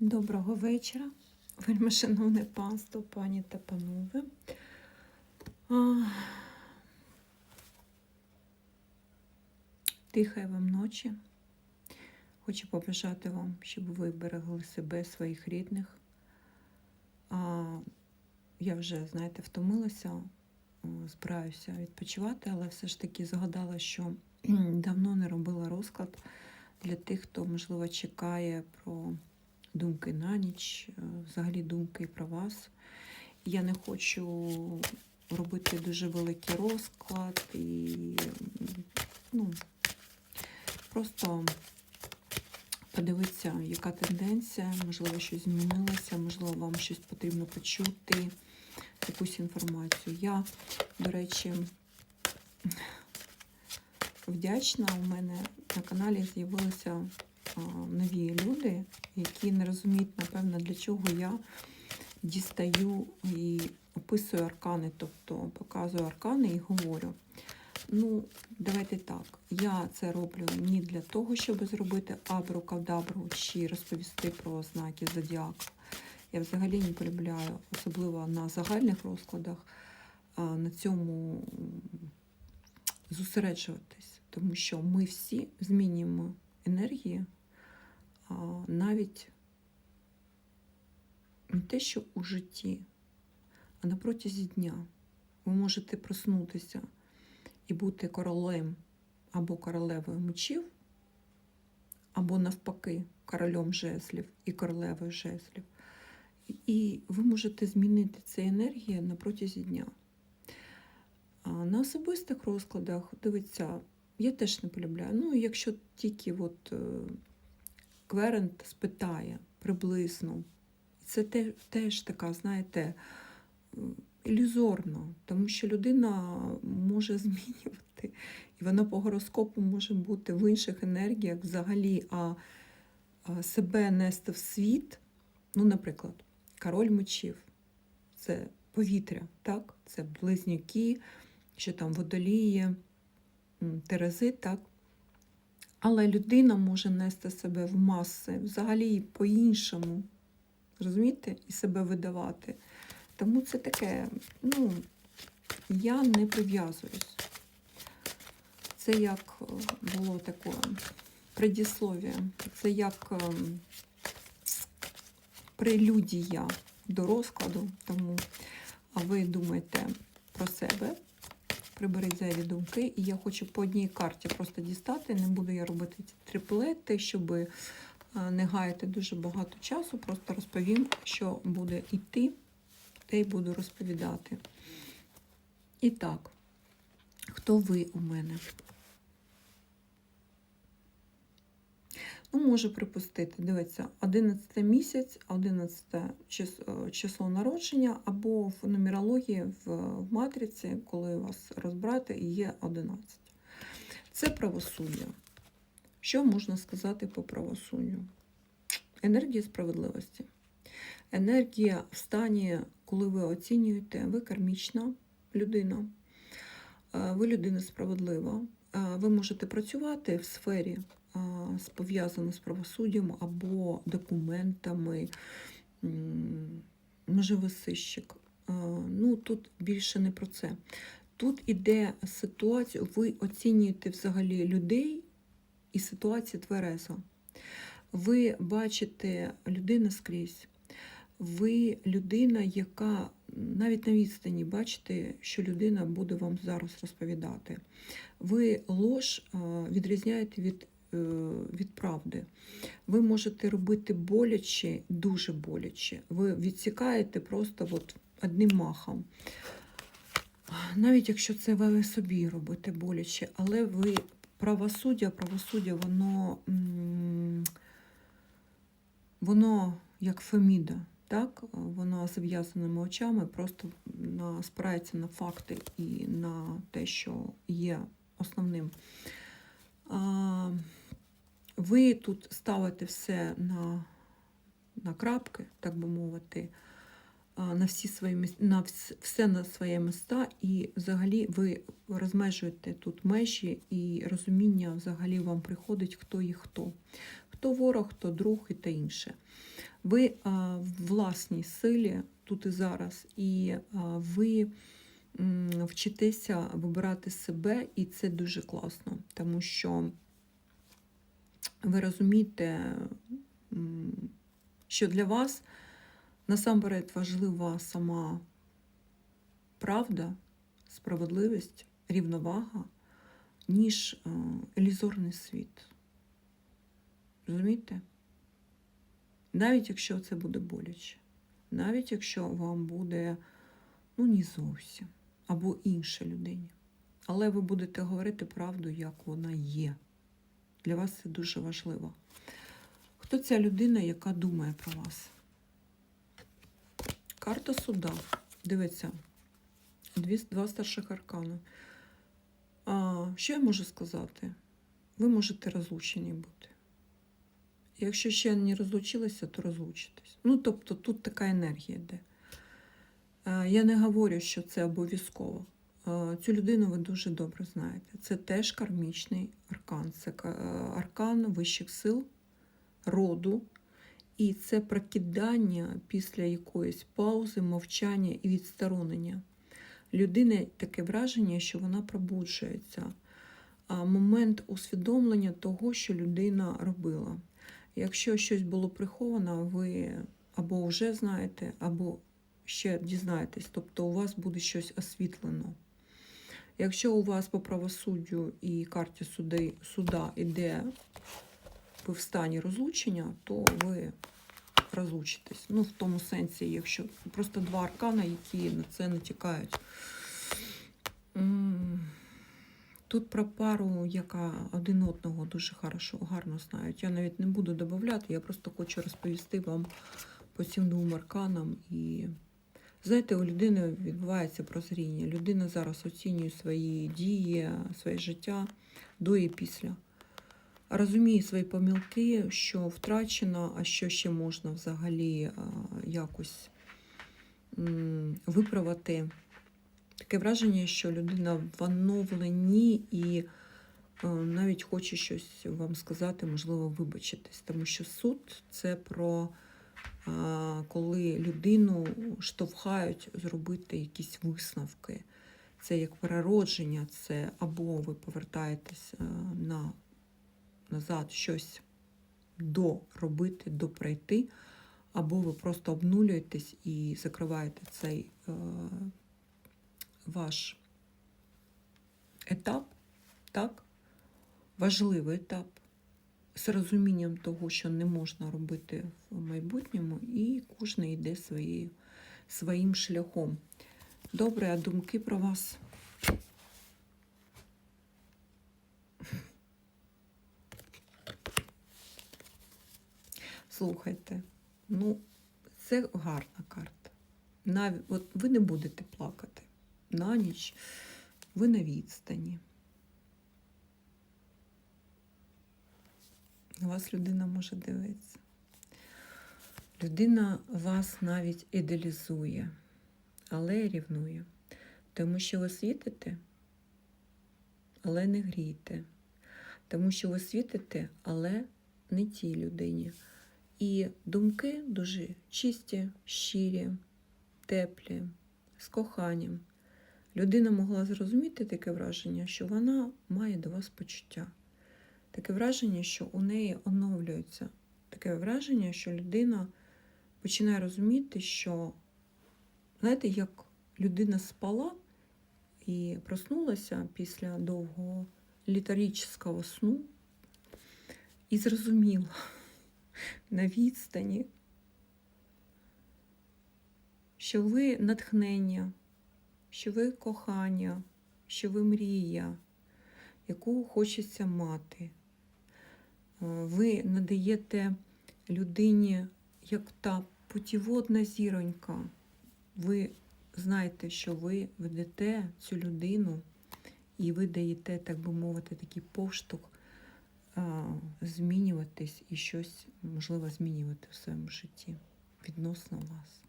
Доброго вечора, вельми шановне панство, пані та панове. Тихої вам ночі. Хочу побажати вам, щоб ви берегли себе, своїх рідних. А, я вже, знаєте, втомилася, збираюся відпочивати, але все ж таки згадала, що давно не робила розклад для тих, хто, можливо, чекає про думки на ніч, е, взагалі думки про вас. Я не хочу робити дуже великий розклад і ну, просто подивитися, яка тенденція, можливо, щось змінилося, можливо, вам щось потрібно почути, якусь інформацію. Я, до речі, вдячна. У мене на каналі з'явилися а, нові люди, які не розуміють, напевно, для чого я дістаю і описую аркани, тобто показую аркани і говорю. Ну, давайте так. Я це роблю не для того, щоб зробити абру-кавдабру чи розповісти про знаки зодіака. Я взагалі не полюбляю, особливо на загальних розкладах, на цьому зосереджуватись, тому що ми всі змінюємо енергії навіть не те, що у житті, а на протязі дня. Ви можете проснутися і бути королем або королевою мечів, або навпаки, королем жезлів і королевою жезлів. І ви можете змінити ці енергії на протязі дня. На особистих розкладах, дивіться, я теж не полюбляю. Ну, якщо тільки от е, кверент спитає приблизно, це теж така, знаєте, ілюзорно, тому що людина може змінювати, і вона по гороскопу може бути в інших енергіях взагалі, а, себе нести в світ, ну, наприклад, король мечів це повітря, так? Це близнюки, що там водолії, терези, так? Але людина може нести себе в маси взагалі по-іншому. Розумієте? І себе видавати. Тому це таке, ну, я не прив'язуюсь. Це як е, було таке предіслов'я. Це як ем, прелюдія до розкладу. Тому а ви думайте про себе, приберіть зайві думки. І я хочу по одній карті просто дістати. Не буду я робити ці триплети, щоб е, не гаяти дуже багато часу. Просто розповім, що буде йти, те й буду розповідати. І так, хто ви у мене? Ну, можу припустити, дивіться, 11 місяць, 11 е, число народження, або в нумерології в, в матриці, коли вас розбрати, є 11. Це правосуддя. Що можна сказати по правосуддю? Енергія справедливості. Енергія в стані, коли ви оцінюєте, ви кармічна людина, е, ви людина справедлива. Е, Ви можете працювати в сфері а, з- правосуддям або документами, м, може ви сищик. Ну, тут більше не про це. Тут іде ситуація, ви оцінюєте взагалі людей і ситуація тверезо. Ви бачите людину скрізь. Ви людина, яка навіть на відстані бачите, що людина буде вам зараз розповідати. Ви лож відрізняєте від, від правди. Ви можете робити боляче, дуже боляче. Ви відсікаєте просто от одним махом. Навіть якщо це ви собі робите боляче, але ви правосуддя, правосуддя, воно, воно як феміда, так? Воно з зав'язаними очами просто на, спирається на факти і на те, що є основним. А, ви тут ставите все на, на крапки, так би мовити, на всі свої на все на своє міста, і взагалі ви розмежуєте тут межі і розуміння взагалі вам приходить, хто є хто. Хто ворог, хто друг і те інше. Ви а, в власній силі тут і зараз, і а, ви м, вчитеся вибирати себе, і це дуже класно, тому що ви розумієте, що для вас насамперед важлива сама правда, справедливість, рівновага, ніж е, ілюзорний світ. Розумієте? Навіть якщо це буде боляче, навіть якщо вам буде ну не зовсім, або інша людині. Але ви будете говорити правду, як вона є. Для вас це дуже важливо. Хто ця людина, яка думає про вас? Карта суда. Дивіться, два старших аркани. А, що я можу сказати? Ви можете розлучені бути. Якщо ще не розлучилися, то розлучитесь. Ну, тобто тут така енергія йде. Я не говорю, що це обов'язково. Е, Цю людину ви дуже добре знаєте. Це теж кармічний аркан. Це е, аркан вищих сил, роду. І це прокидання після якоїсь паузи, мовчання і відсторонення. Людини таке враження, що вона пробуджується. Момент усвідомлення того, що людина робила. Якщо щось було приховано, ви або вже знаєте, або ще дізнаєтесь, тобто у вас буде щось освітлено. Якщо у вас по правосуддю і карті суди, суда іде ви в стані розлучення, то ви розлучитесь. Ну, в тому сенсі, якщо просто два аркана, які на це натякають. Тут про пару, яка один одного дуже хорошо, гарно знають. Я навіть не буду додати, я просто хочу розповісти вам по цим двом арканам. І знаєте, у людини відбувається прозріння. Людина зараз оцінює свої дії, своє життя до і після. Розуміє свої помилки, що втрачено, а що ще можна взагалі якось виправити. Таке враження, що людина в оновленні і е, навіть хоче щось вам сказати, можливо, вибачитись. Тому що суд це про е, коли людину штовхають зробити якісь висновки. Це як переродження, це або ви повертаєтесь е, на, назад щось доробити, допройти, або ви просто обнулюєтесь і закриваєте цей. е, ваш етап, так? Важливий етап з розумінням того, що не можна робити в майбутньому, і кожен йде своєю, своїм шляхом. Добре, а думки про вас? Слухайте, ну, це гарна карта. Навіть от ви не будете плакати на ніч, ви на відстані. На вас людина може дивитися. Людина вас навіть ідеалізує, але рівнує. Тому що ви світите, але не грієте. Тому що ви світите, але не тій людині. І думки дуже чисті, щирі, теплі, з коханням. Людина могла зрозуміти таке враження, що вона має до вас почуття. Таке враження, що у неї оновлюється. Таке враження, що людина починає розуміти, що, знаєте, як людина спала і проснулася після довгого літарічного сну і зрозуміла на відстані, що ви натхнення що ви кохання, що ви мрія, яку хочеться мати. Ви надаєте людині як та путіводна зіронька. Ви знаєте, що ви ведете цю людину і ви даєте, так би мовити, такий поштовх змінюватись і щось можливо змінювати в своєму житті відносно вас.